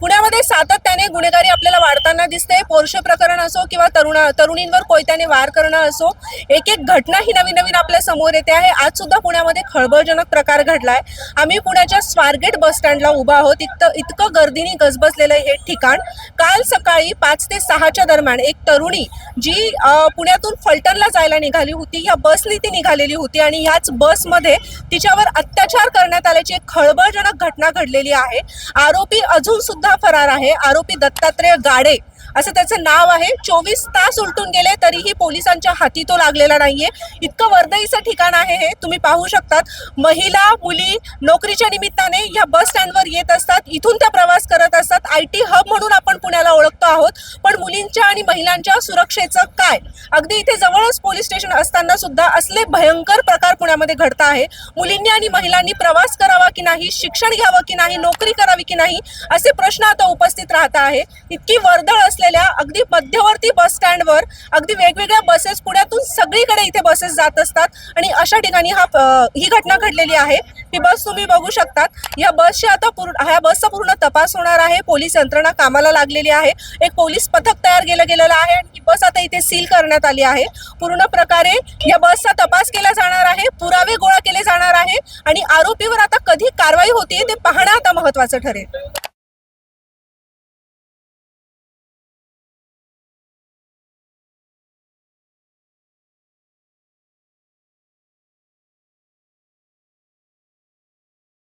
put a पुण्यामध्ये सातत्याने गुन्हेगारी आपल्याला वाढताना दिसते. पोर्शे प्रकरण असो किंवा तरुणा तरुणींवर कोयत्याने वार करणं असो एक एक घटना ही नवीन नवीन आपल्यासमोर येते आहे. आज सुद्धा पुण्यामध्ये खळबळजनक प्रकार घडलाय. आम्ही पुण्याच्या स्वारगेट बस स्टँडला उभा आहोत. इतकं इतकं गर्दीने गजबजलेलं हे ठिकाण. काल सकाळी पाच ते सहाच्या दरम्यान एक तरुणी जी पुण्यातून फलटणला जायला निघाली होती. ह्या बसने ती निघालेली होती आणि ह्याच बसमध्ये तिच्यावर अत्याचार करण्यात आल्याची एक खळबळजनक घटना घडलेली आहे. आरोपी अजून सुद्धा फरार आहे. आरोपी दत्तात्रय गाडे असं त्याचं नाव आहे. चोवीस तास उलटून गेले तरीही पोलिसांच्या हाती तो लागलेला नाहीये. इतकं वर्दईचं ठिकाण आहे हे. तुम्ही पाहू शकतात. महिला मुली नोकरीच्या निमित्ताने या बस स्टँडवर येत असतात. इथून त्या प्रवास करत असतात. आय टी हब म्हणून आपण पुण्याला ओळखतो आहोत. पण मुलींच्या आणि महिलांच्या सुरक्षेचं काय? अगदी इथे जवळच पोलीस स्टेशन असताना सुद्धा असले भयंकर प्रकार पुण्यामध्ये घडत आहे. मुलींनी आणि महिलांनी प्रवास करावा की नाही? शिक्षण घ्यावं की नाही? नोकरी करावी की नाही? असे प्रश्न आता उपस्थित राहत आहे. इतकी वर्दळ असलेल्या अगदी मध्यवर्ती बस स्टँडवर अगदी वेगवेगळ्या बसेस पुण्यातून सगळीकडे इथे बसेस जात असतात. आणि अशा ठिकाणी हा ही घटना घडलेली आहे. ही बस तुम्ही बघू शकतात. या बसची आता पूर्ण ह्या बसचा पूर्ण तपास होणार आहे. पोलीस यंत्रणा कामाला लागलेली आहे. एक पोलीस पथक तयार केलं गेलेलं आहे आणि ही बस आता इथे सील करण्यात आली आहे. पूर्ण प्रकारे या बसचा तपास केला जाणार आहे. पुरावे गोळा केले जाणार आहे. आणि आरोपीवर आता कधी कारवाई होते ते पाहणं आता महत्वाचं ठरेल.